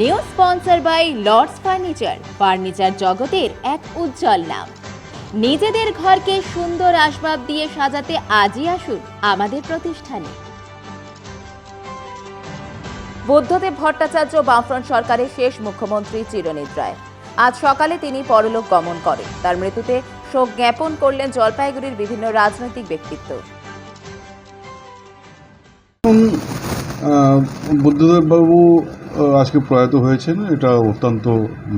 New sponsor by Lords furniture furniture জগতের এক উজ্জ্বল নাম। নিজেদের ঘরকে সুন্দর আসবাব দিয়ে সাজাতে আজই আসুন আমাদের প্রতিষ্ঠানে। বুদ্ধদেব ভট্টাচার্য বামফ্রন্ট সরকারের শেষ মুখ্যমন্ত্রী চিরনিদ্রায়। আজ সকালে তিনি পরলোক গমন করেন। তার মৃত্যুতে শোক জ্ঞাপন করলেন জলপাইগুড়ির বিভিন্ন রাজনৈতিক ব্যক্তিত্ব। বুদ্ধদেববাবু আহ, আজকে প্রয়াত হয়েছেন। এটা অত্যন্ত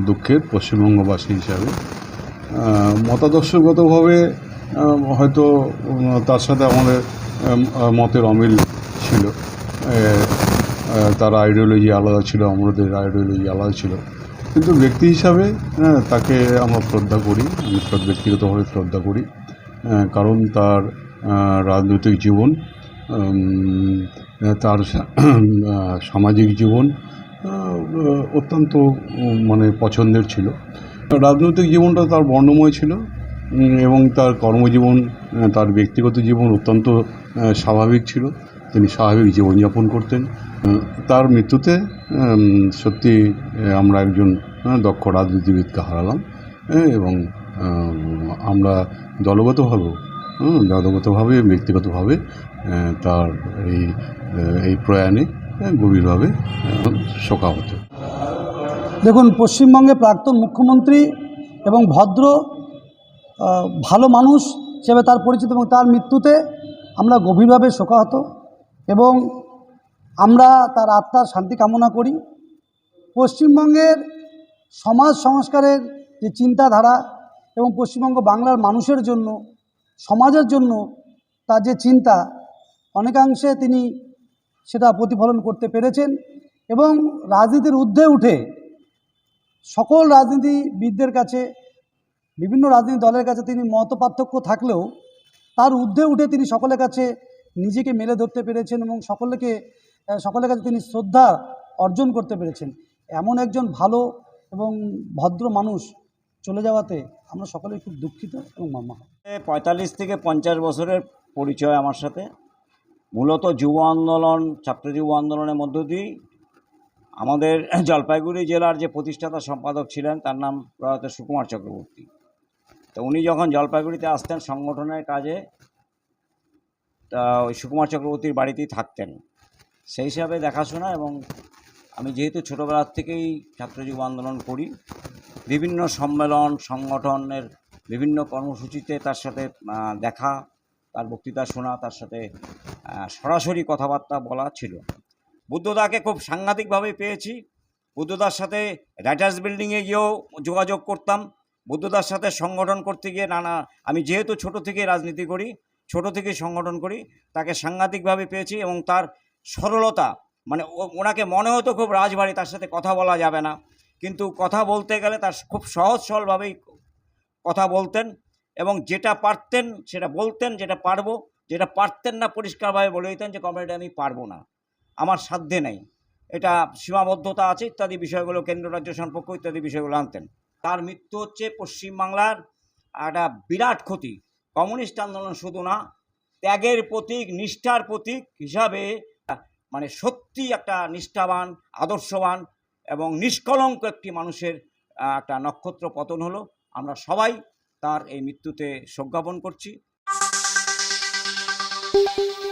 দুঃখের পশ্চিমবঙ্গবাসী হিসাবে। মতাদর্শগতভাবে হয়তো তার সাথে আমাদের মতের অমিল ছিল। তার আইডিওলজি আলাদা ছিল আমাদের আইডিওলজি আলাদা ছিল। কিন্তু ব্যক্তি হিসাবে তাকে আমরা শ্রদ্ধা করি। আমি ব্যক্তিগতভাবে শ্রদ্ধা করি। কারণ তার রাজনৈতিক জীবন তার সামাজিক জীবন অত্যন্ত মানে পছন্দের ছিল। রাজনৈতিক জীবনটা তার বর্ণময় ছিল এবং তার কর্মজীবন তার ব্যক্তিগত জীবন অত্যন্ত স্বাভাবিক ছিল। তিনি স্বাভাবিক জীবনযাপন করতেন। তার মৃত্যুতে সত্যি আমরা একজন দক্ষ রাজনীতিবিদকে হারালাম এবং আমরা দলগতভাবেও দলগতভাবে, ব্যক্তিগতভাবে তার এই এই প্রয়াণে গভীরভাবে আহ, শোকাহত। দেখুন পশ্চিমবঙ্গে প্রাক্তন মুখ্যমন্ত্রী এবং ভদ্র ভালো মানুষ হিসেবে তার পরিচিত এবং তার মৃত্যুতে আমরা গভীরভাবে শোকাহত এবং আমরা তার আত্মার শান্তি কামনা করি। পশ্চিমবঙ্গের সমাজ সংস্কারের যে চিন্তাধারা এবং পশ্চিমবঙ্গ বাংলার মানুষের জন্য সমাজের জন্য তার যে চিন্তা অনেকাংশে তিনি সেটা প্রতিফলন করতে পেরেছেন এবং রাজনীতির ঊর্ধ্বে উঠে সকল রাজনীতিবিদদের কাছে, বিভিন্ন রাজনৈতিক দলের কাছে তিনি মত পার্থক্য থাকলেও তার ঊর্ধ্বে উঠে তিনি সকলের কাছে নিজেকে মেলে ধরতে পেরেছেন এবং সকলকে সকলের কাছে তিনি শ্রদ্ধা অর্জন করতে পেরেছেন। এমন একজন ভালো এবং ভদ্র মানুষ চলে যাওয়াতে আমরা সকলেই খুব দুঃখিত এবং মর্মাহত। পঁয়তাল্লিশ থেকে পঞ্চাশ বছরের পরিচয় আমার সাথে। মূলত যুব আন্দোলন, ছাত্র যুব আন্দোলনের মধ্য দিয়েই আমাদের জলপাইগুড়ি জেলার যে প্রতিষ্ঠাতা সম্পাদক ছিলেন, তার নাম প্রয়াত সুকুমার চক্রবর্তী। তো উনি যখন জলপাইগুড়িতে আসতেন সংগঠনের কাজে, তা ওই সুকুমার চক্রবর্তীর বাড়িতেই থাকতেন। সেই হিসাবে দেখাশোনা এবং আমি যেহেতু ছোটোবেলার থেকেই ছাত্র যুব আন্দোলন করি, বিভিন্ন সম্মেলন, সংগঠনের বিভিন্ন কর্মসূচিতে তার সাথে দেখা, তার বক্তৃতা শোনা, তার সাথে সরাসরি কথাবার্তা বলা ছিল। বুদ্ধদাকে খুব সাংঘাতিকভাবে পেয়েছি। বুদ্ধদার সাথে রাইটার্স বিল্ডিংয়ে গিয়েও যোগাযোগ করতাম। বুদ্ধদার সাথে সংগঠন করতে গিয়ে নানা, আমি যেহেতু ছোট থেকে রাজনীতি করি, ছোট থেকে সংগঠন করি, তাকে সাংঘাতিকভাবে পেয়েছি এবং তার সরলতা মানে ওনাকে মনে হতো খুব রাজবাড়ি, তার সাথে কথা বলা যাবে না। কিন্তু কথা বলতে গেলে তার খুব সহজ সরলভাবেই কথা বলতেন এবং যেটা পারতেন সেটা বলতেন, যেটা পারব যেটা পারতেন না পরিষ্কারভাবে বলে দিতেন যে কমরেড আমি পারব না। আমার সাধ্যে নেই। এটা সীমাবদ্ধতা আছে ইত্যাদি বিষয়গুলো, কেন্দ্র, রাজ্য সম্পর্ক ইত্যাদি বিষয়গুলো আনতেন। তার মৃত্যু হচ্ছে পশ্চিমবাংলার একটা বিরাট ক্ষতি। কমিউনিস্ট আন্দোলন শুধু না, ত্যাগের প্রতীক, নিষ্ঠার প্রতীক হিসাবে মানে সত্যি একটা নিষ্ঠাবান, আদর্শবান এবং নিষ্কলঙ্ক একটি মানুষের একটা নক্ষত্র পতন হলো। আমরা সবাই তার এই মৃত্যুতে শোক জ্ঞাপন করছি। Thank you.